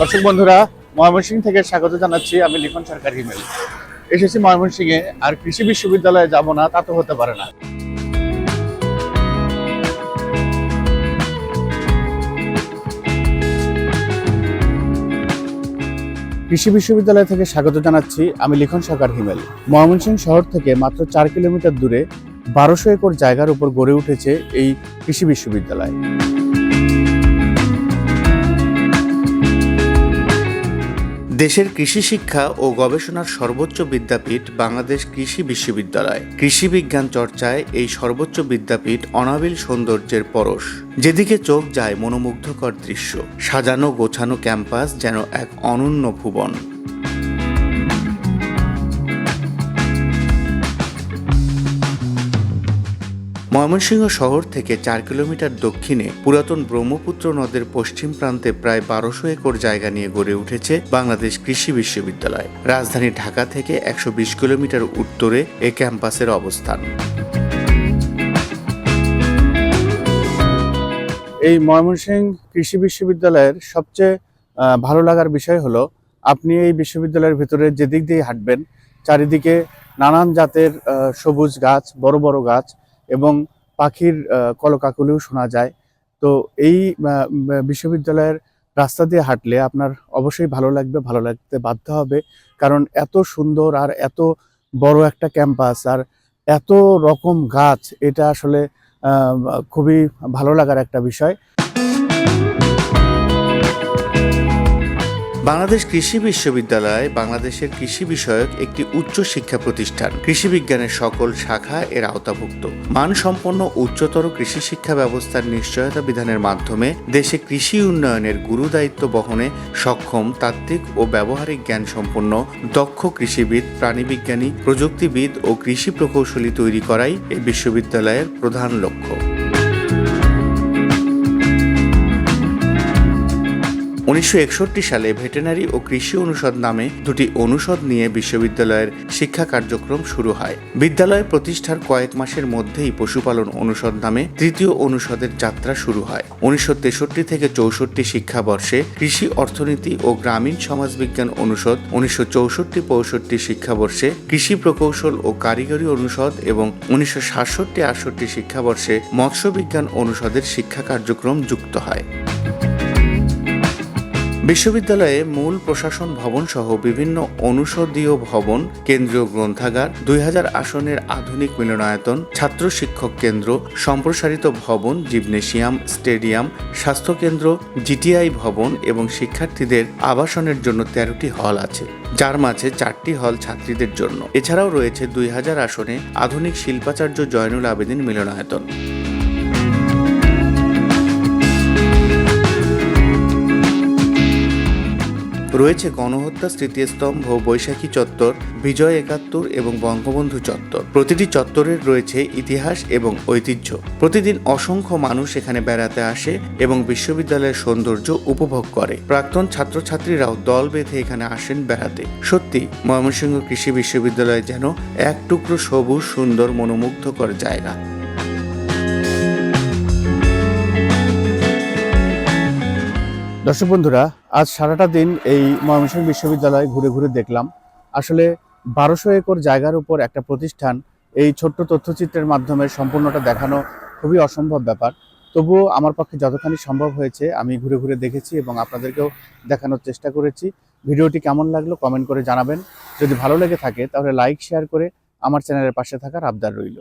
দর্শক বন্ধুরা, ময়মনসিংহ থেকে স্বাগত জানাচ্ছি আমি লিখন সরকার হিমেল। এসেছি ময়মনসিংহে, আর কৃষি বিশ্ববিদ্যালয়ে যাব না, তা তো হতে পারে না। কৃষি বিশ্ববিদ্যালয় থেকে স্বাগত জানাচ্ছি আমি লিখন সরকার হিমেল। ময়মনসিংহ শহর থেকে মাত্র চার কিলোমিটার দূরে বারোশো একর জায়গার উপর গড়ে উঠেছে এই কৃষি বিশ্ববিদ্যালয়। দেশের কৃষি শিক্ষা ও গবেষণার সর্বোচ্চ বিদ্যাপীঠ বাংলাদেশ কৃষি বিশ্ববিদ্যালয়। কৃষি বিজ্ঞান চর্চায় এই সর্বোচ্চ বিদ্যাপীঠ অনাবিল সৌন্দর্যের পরশ। যেদিকে চোখ যায় মনোমুগ্ধকর দৃশ্য। সাজানো গোছানো ক্যাম্পাস যেন এক অনন্য ভুবন। ময়মনসিংহ শহর থেকে চার কিলোমিটার দক্ষিণে পুরাতন ব্রহ্মপুত্র নদের পশ্চিম প্রান্তে প্রায় বারোশো একর জায়গা নিয়ে গড়ে উঠেছে বাংলাদেশ কৃষি বিশ্ববিদ্যালয়। রাজধানী ঢাকা থেকে একশো বিশ কিলোমিটার উত্তরে এ ক্যাম্পাসের অবস্থান। এই ময়মনসিংহ কৃষি বিশ্ববিদ্যালয়ের সবচেয়ে ভালো লাগার বিষয় হলো, আপনি এই বিশ্ববিদ্যালয়ের ভিতরে যেদিক দিয়ে হাঁটবেন, চারিদিকে নানান জাতের সবুজ গাছ, বড় বড় গাছ এবং পাখির কলকাকলিও শোনা যায়। তো এই বিশ্ববিদ্যালয়ের রাস্তা দিয়ে হাঁটলে আপনার অবশ্যই ভালো লাগবে, ভালো লাগতে বাধ্য হবে। কারণ এত সুন্দর আর এত বড় একটা ক্যাম্পাস আর এত রকম গাছ, এটা আসলে খুবই ভালো লাগার একটা বিষয়। বাংলাদেশ কৃষি বিশ্ববিদ্যালয় বাংলাদেশের কৃষি বিষয়ক একটি উচ্চ শিক্ষা প্রতিষ্ঠান। কৃষি বিজ্ঞানের সকল শাখা এর আওতাভুক্ত। মানসম্পন্ন উচ্চতর কৃষি শিক্ষা ব্যবস্থার নিশ্চয়তা বিধানের মাধ্যমে দেশে কৃষি উন্নয়নের গুরু দায়িত্ব বহনে সক্ষম তাত্ত্বিক ও ব্যবহারিক জ্ঞান সম্পন্ন দক্ষ কৃষিবিদ, প্রাণীবিজ্ঞানী, প্রযুক্তিবিদ ও কৃষি প্রকৌশলী তৈরি করাই এই বিশ্ববিদ্যালয়ের প্রধান লক্ষ্য। উনিশশো একষট্টি সালে ভেটেনারি ও কৃষি অনুষদ নামে দুটি অনুষদ নিয়ে বিশ্ববিদ্যালয়ের শিক্ষা কার্যক্রম শুরু হয়। বিদ্যালয় প্রতিষ্ঠার কয়েক মাসের মধ্যেই পশুপালন অনুষদ নামে তৃতীয় অনুষদের যাত্রা শুরু হয়। উনিশশো তেষট্টি থেকে চৌষট্টি শিক্ষাবর্ষে কৃষি অর্থনীতি ও গ্রামীণ সমাজবিজ্ঞান অনুষদ, উনিশশো চৌষট্টি পঁয়ষট্টি শিক্ষাবর্ষে কৃষি প্রকৌশল ও কারিগরি অনুষদ এবং উনিশশো সাতষট্টি আটষট্টি শিক্ষাবর্ষে মৎস্য বিজ্ঞান অনুষদের শিক্ষা কার্যক্রম যুক্ত হয়। বিশ্ববিদ্যালয়ে মূল প্রশাসন ভবন সহ বিভিন্ন অনুষদীয় ভবন, কেন্দ্রীয় গ্রন্থাগার দুই হাজার আসনের আধুনিক মিলনায়তন, ছাত্র শিক্ষক কেন্দ্র, সম্প্রসারিত ভবন, জিমনেশিয়াম, স্টেডিয়াম, স্বাস্থ্যকেন্দ্র, জিটিআই ভবন এবং শিক্ষার্থীদের আবাসনের জন্য তেরোটি হল আছে, যার মাঝে চারটি হল ছাত্রীদের জন্য। এছাড়াও রয়েছে দুই হাজার আসনে আধুনিক শিল্পাচার্য জয়নুল আবেদিন মিলনায়তন। রয়েছে গণহত্যা, স্মৃতিস্তম্ভ, বৈশাখী চত্বর, বিজয় একাত্তর এবং বঙ্গবন্ধু চত্বর। প্রতিটি চত্বরের রয়েছে ইতিহাস এবং ঐতিহ্য। প্রতিদিন অসংখ্য মানুষ এখানে বেড়াতে আসে এবং বিশ্ববিদ্যালয়ের সৌন্দর্য উপভোগ করে। প্রাক্তন ছাত্রছাত্রীরাও দল বেঁধে এখানে আসেন বেড়াতে। সত্যি, ময়মনসিংহ কৃষি বিশ্ববিদ্যালয় যেন এক টুকরো সবুজ, সুন্দর, মনোমুগ্ধকর জায়গা। দর্শক বন্ধুরা, আজ সারাটা দিন এই ময়মনসিংহ বিশ্ববিদ্যালয় ঘুরে ঘুরে দেখলাম। আসলে বারোশো একর জায়গার উপর একটা প্রতিষ্ঠান এই ছোট্ট তথ্যচিত্রের মাধ্যমে সম্পূর্ণটা দেখানো খুবই অসম্ভব ব্যাপার। তবুও আমার পক্ষে যতখানি সম্ভব হয়েছে, আমি ঘুরে ঘুরে দেখেছি এবং আপনাদেরকেও দেখানোর চেষ্টা করেছি। ভিডিওটি কেমন লাগল কমেন্ট করে জানাবেন। যদি ভালো লেগে থাকে, তাহলে লাইক, শেয়ার করে আমার চ্যানেলের পাশে থাকার আবদার রইল।